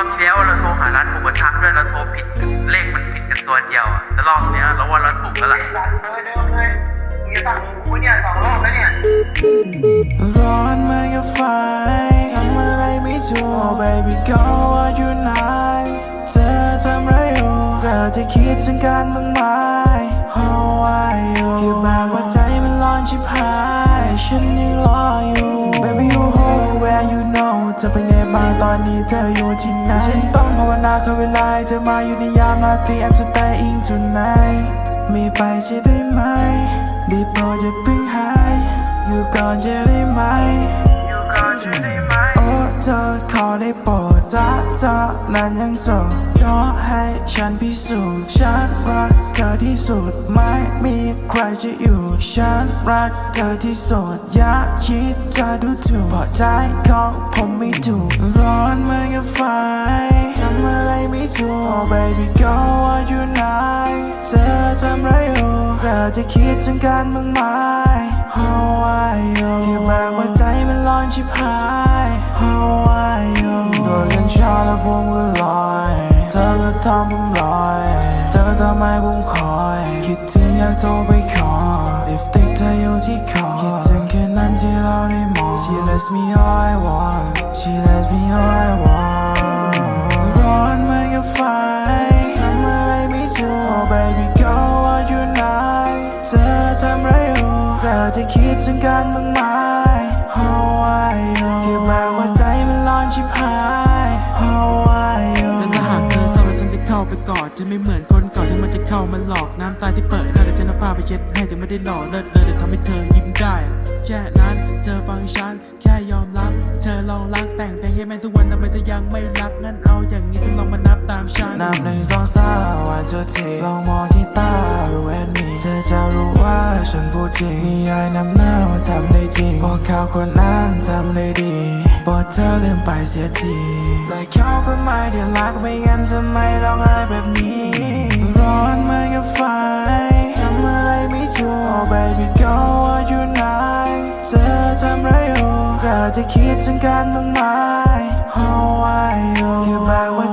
อบที่แล้วเราโทรหาร้านหมูกระทะด้วยเราโทรผิดเลขมันผิดกันตัวเดียวอะแต่รอบเนี้ยเราว่าเราถูกแล้วล่ะ สั่งเลยเดิมเลยมีสั่งกูเนี่ยสองรอบแล้วเนี่ย ร้อนเหมือนกับไฟทำอะไรไม่ถูก oh baby girl ว่าอยู่ไหนเธอทำอะไรอยู่เธอจะคิดถึงกันบ้างไหม how are you คิดแบบว่าใจมันร้อนชิบหายฉันยังรอ เธอเป็นไงบ้างตอนนี้เธออยู่ที่ไหน ฉันต้องภาวนาเข้าเวลาให้เธอมาอยู่ในยามราตรี I'm staying tonight ไม่ไปจะได้ไหมได้โปรดอย่าเพิ่งหาย อยู่ก่อนจะได้ไหมอยู่ก่อนจะได้ไหมโอ้เธอขอได้โปรด ถ้าเธอนั้นยังโสดขอให้ฉันพิสูจน์ฉันรักเธอที่สุดไม่มีใครจะอยู่ฉันรักเธอที่สุดอย่าคิดจะดูถูกเพราะใจของผมไม่ถูกร้อนเหมือนกับไฟทำอะไรไม่ถูก oh baby girl ว่าอยู่ไหนเธอทำไรอยู่เธอจะคิดถึงกันบ้างไหม how are you คิดแบบว่าใจมันร้อนชิบหาย ทำผมลอยเธอทำให้ผมคอย คิดถึงอยากโทรไปขอลิปสติกเธออยู่ที่คอคิดถึงแค่นั้นที่เราได้มอง She lets me all I want She lets me all I want ร้อนเหมือนกับไฟทำอะไรไม่ถูก Oh baby girl ว่าอยู่ไหนเธอทำไรอยู่เธอจะคิดถึงกันบ้างไหม How are you คิดแบบว่าใจมันร้อนชิบหาย ไปกอดจะไม่เหมือนคนเก่าที่มันจะเข้ามาหลอกน้ำตาที่เปิดหน้าแต่ฉันเอาผ้าไปเช็ดให้แต่ไม่ได้หล่อเลิศเลยแต่ทำให้เธอยิ้มได้ แค่นั้นเธอฟังฉันแค่ยอมรับ เธอลองรักแต่งเพลงให้แม่ทุกวันทำไมเธอยังไม่รักงั้นเอาอย่างนี้เธอลองมานับตามฉันนับหนึ่งสองสามวันจุดที่ลองมองที่ตารู้แอนมีเธอจะรู้ว่า ฉันพูดจริงนิยายนำหน้าว่าทำได้จริงบอกเขาคนนั้นทำได้ดีบอกเธอลืมไปเสียทีแต่เขาคนใหม่ที่รักไม่งั้นทำไมร้องไห้แบบนี้ ร้อนเหมือนกับไฟทำอะไรไม่ถูก oh baby girl ว่าอยู่ไหนเธอทำไรอยู่เธอจะคิดถึงกันบ้างไหม How are you แค่แบบว่า